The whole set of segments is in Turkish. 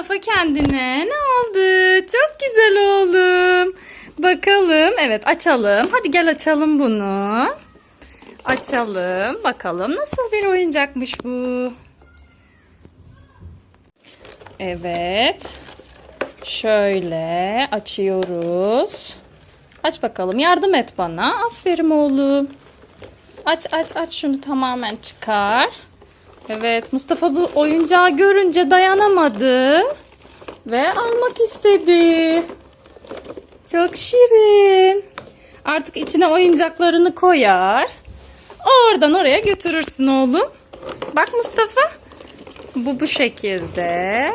Mustafa kendine ne aldı? Çok güzel oğlum. Bakalım. Evet açalım. Hadi gel açalım bunu. Açalım. Bakalım nasıl bir oyuncakmış bu. Evet. Şöyle açıyoruz. Aç bakalım. Yardım et bana. Aferin oğlum. Aç aç aç şunu tamamen çıkar. Evet Mustafa bu oyuncağı görünce dayanamadı. Ve almak istedi. Çok şirin. Artık içine oyuncaklarını koyar. Oradan oraya götürürsün oğlum. Bak Mustafa. Bu bu şekilde.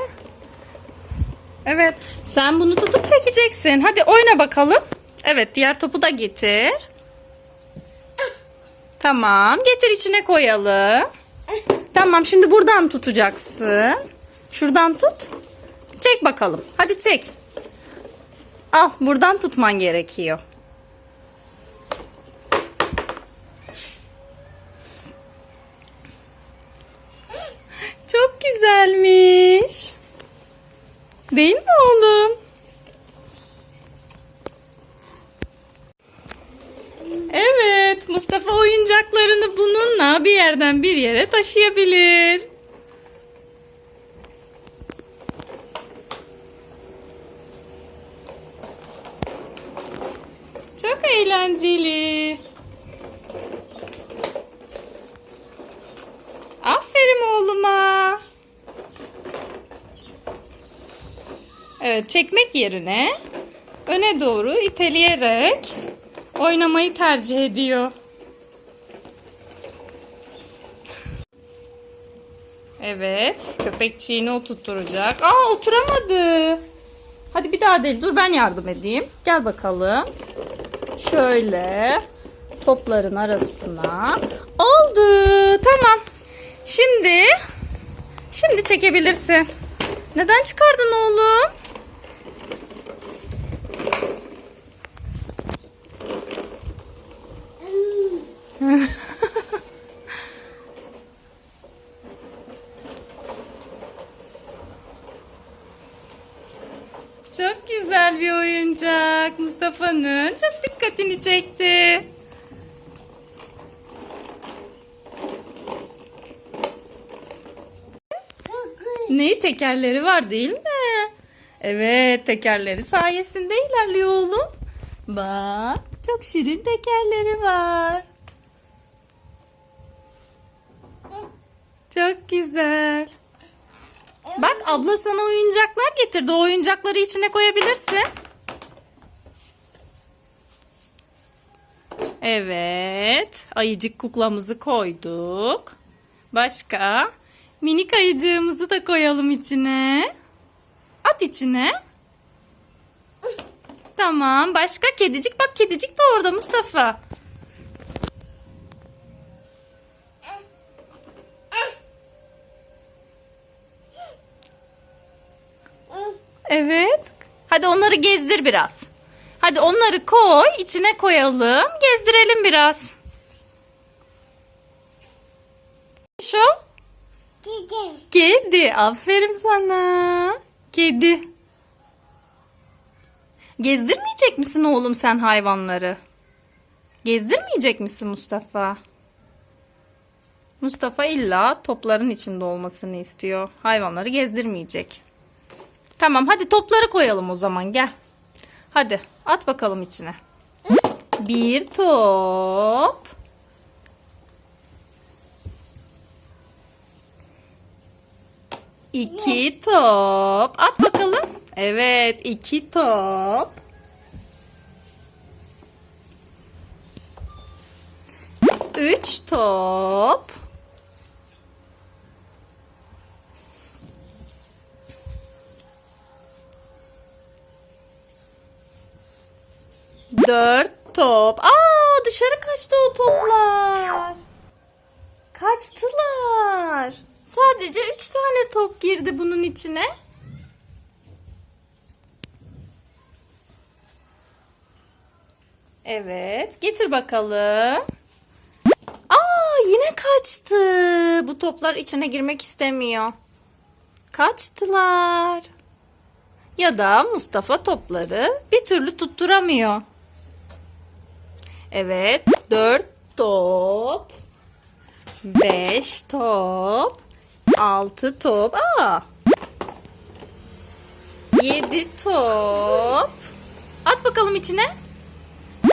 Evet. Sen bunu tutup çekeceksin. Hadi oyna bakalım. Evet diğer topu da getir. Tamam. Getir içine koyalım. Tamam şimdi buradan tutacaksın. Şuradan tut. Çek bakalım. Hadi çek. Al buradan tutman gerekiyor. Çok güzelmiş. Değil mi oğlum? Evet, Mustafa oyuncaklarını bir yerden bir yere taşıyabilir. Çok eğlenceli. Aferin oğluma. Evet, çekmek yerine öne doğru iteleyerek oynamayı tercih ediyor. Evet, köpekçiğini oturtturacak. Aa, oturamadı. Hadi bir daha değil. Dur ben yardım edeyim. Gel bakalım. Şöyle topların arasına. Oldu. Tamam. Şimdi şimdi çekebilirsin. Neden çıkardın oğlum? Çok güzel bir oyuncak. Mustafa'nın çok dikkatini çekti. Ne tekerleri var değil mi? Evet tekerleri sayesinde ilerliyor oğlum. Bak çok şirin tekerleri var. Çok güzel. Bak abla sana oyuncaklar getirdi. O oyuncakları içine koyabilirsin. Evet. Ayıcık kuklamızı koyduk. Başka? Minik ayıcığımızı da koyalım içine. At içine. Tamam. Başka kedicik. Bak kedicik de orada Mustafa. Evet. Hadi onları gezdir biraz. Hadi onları koy, içine koyalım, gezdirelim biraz. Şu? Kedi. Kedi. Aferin sana. Kedi. Gezdirmeyecek misin oğlum sen hayvanları? Gezdirmeyecek misin Mustafa? Mustafa illa topların içinde olmasını istiyor. Hayvanları gezdirmeyecek. Tamam hadi topları koyalım o zaman gel. Hadi at bakalım içine. Bir top. İki top. At bakalım. Evet iki top. Üç top. Dört top. Aa dışarı kaçtı o toplar. Kaçtılar. Sadece üç tane top girdi bunun içine. Evet. Getir bakalım. Aa yine kaçtı. Bu toplar içine girmek istemiyor. Kaçtılar. Ya da Mustafa topları bir türlü tutturamıyor. Evet, 4 top. 5 top. 6 top. Aa. 7 top. At bakalım içine.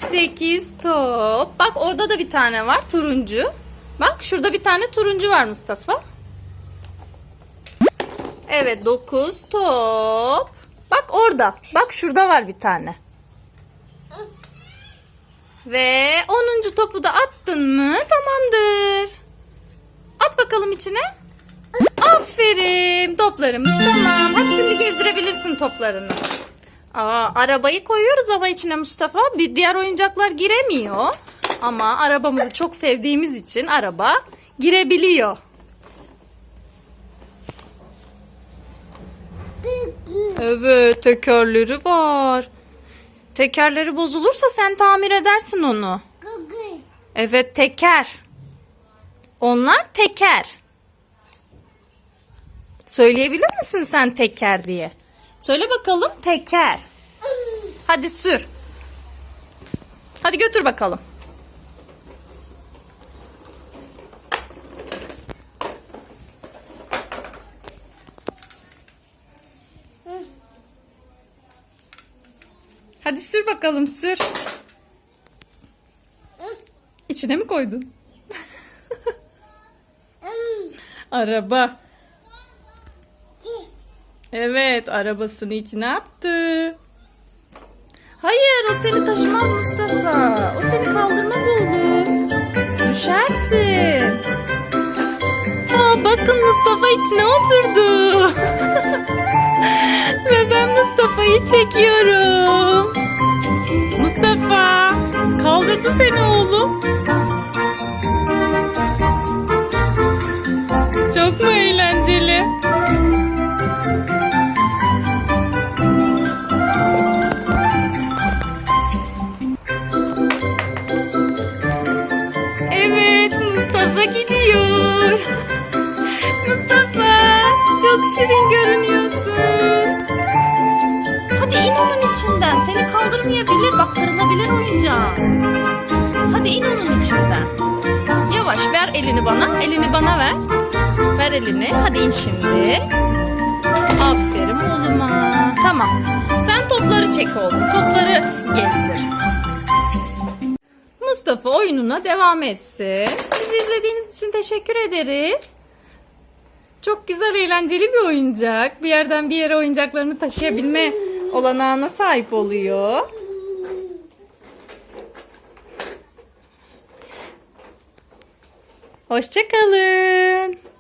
8 top. Bak orada da bir tane var turuncu. Bak şurada bir tane turuncu var Mustafa. Evet 9 top. Bak orada. Bak şurada var bir tane. Ve 10. topu da attın mı? Tamamdır. At bakalım içine. Aferin. Toplarımız tamam. Hadi şimdi gezdirebilirsin toplarını. Aa, arabayı koyuyoruz ama içine Mustafa. Bir diğer oyuncaklar giremiyor. Ama arabamızı çok sevdiğimiz için araba girebiliyor. Evet, tekerleri var. Tekerleri bozulursa sen tamir edersin onu. Evet, teker. Onlar teker. Söyleyebilir misin sen teker diye? Söyle bakalım teker. Hadi sür. Hadi götür bakalım. Hadi sür bakalım sür. İçine mi koydun? Araba. Evet, arabasını içine attı. Hayır, o seni taşımaz Mustafa. O seni kaldırmaz oğlum. Düşersin. Aa, bakın Mustafa içine oturdu. Ve ben Mustafa'yı çekiyorum. Mustafa, kaldırdı seni oğlum. Çok mu eğlenceli? Evet Mustafa gidiyor. Mustafa çok şirin görünüyorsun. İn onun içinden. Seni kaldırmayabilir. Bak kırılabilir oyuncağın. Hadi in onun içinden. Yavaş ver elini bana. Elini bana ver. Ver elini. Hadi in şimdi. Aferin oğluma. Tamam. Sen topları çek oğlum. Topları gezdir. Mustafa oyununa devam etsin. Bizi izlediğiniz için teşekkür ederiz. Çok güzel, eğlenceli bir oyuncak. Bir yerden bir yere oyuncaklarını taşıyabilme olanağına sahip oluyor. Hoşçakalın.